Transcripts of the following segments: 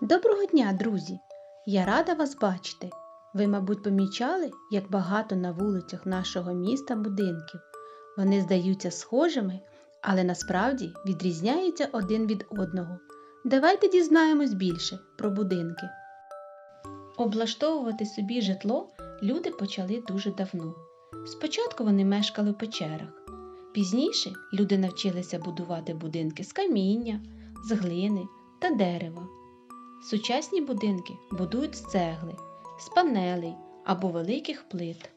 Доброго дня, друзі! Я рада вас бачити. Ви, мабуть, помічали, як багато на вулицях нашого міста будинків. Вони здаються схожими, але насправді відрізняються один від одного. Давайте дізнаємось більше про будинки. Облаштовувати собі житло люди почали дуже давно. Спочатку вони мешкали в печерах. Пізніше люди навчилися будувати будинки з каміння, з глини та дерева. Сучасні будинки будують з цегли, з панелей або великих плит.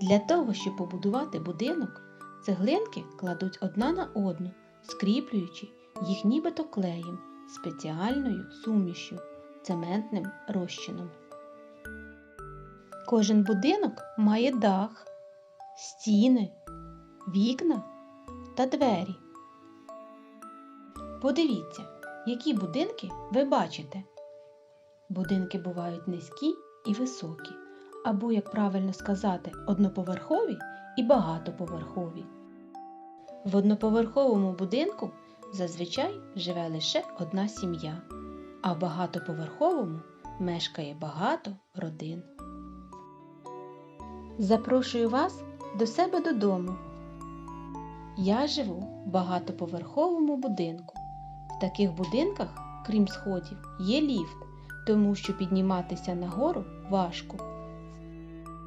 Для того, щоб побудувати будинок, цеглинки кладуть одна на одну, скріплюючи їх нібито клеєм, спеціальною сумішю, цементним розчином. Кожен будинок має дах, стіни, вікна та двері. Подивіться, які будинки ви бачите. Будинки бувають низькі і високі, або, як правильно сказати, одноповерхові і багатоповерхові. В одноповерховому будинку зазвичай живе лише одна сім'я, а в багатоповерховому мешкає багато родин. Запрошую вас до себе додому. Я живу в багатоповерховому будинку. В таких будинках, крім сходів, є ліфт, тому що підніматися нагору важко.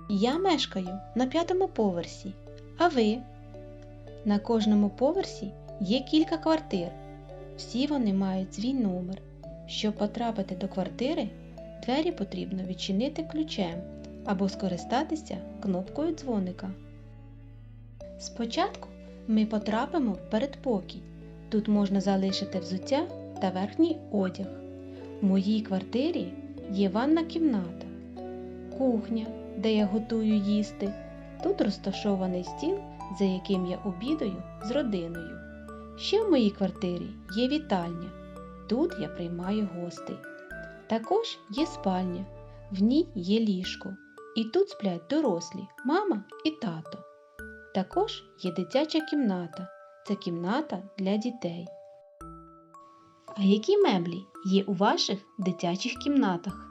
Я мешкаю на п'ятому поверсі, а ви? На кожному поверсі є кілька квартир. Всі вони мають свій номер. Щоб потрапити до квартири, двері потрібно відчинити ключем або скористатися кнопкою дзвоника. Спочатку ми потрапимо в передпокій. Тут можна залишити взуття та верхній одяг. В моїй квартирі є ванна кімната, кухня, де я готую їсти. Тут розташований стіл, за яким я обідаю з родиною. Ще в моїй квартирі є вітальня. Тут я приймаю гостей. Також є спальня, в ній є ліжко. І тут сплять дорослі, мама і тато. Також є дитяча кімната. Це кімната для дітей. А які меблі є у ваших дитячих кімнатах?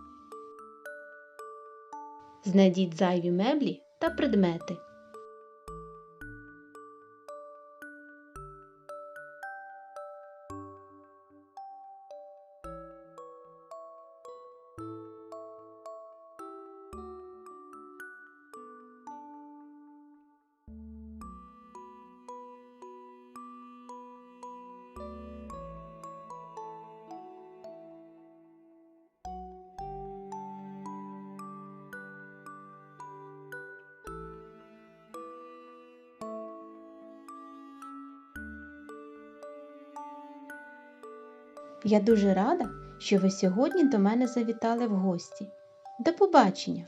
Знайдіть зайві меблі та предмети. Я дуже рада, що ви сьогодні до мене завітали в гості. До побачення!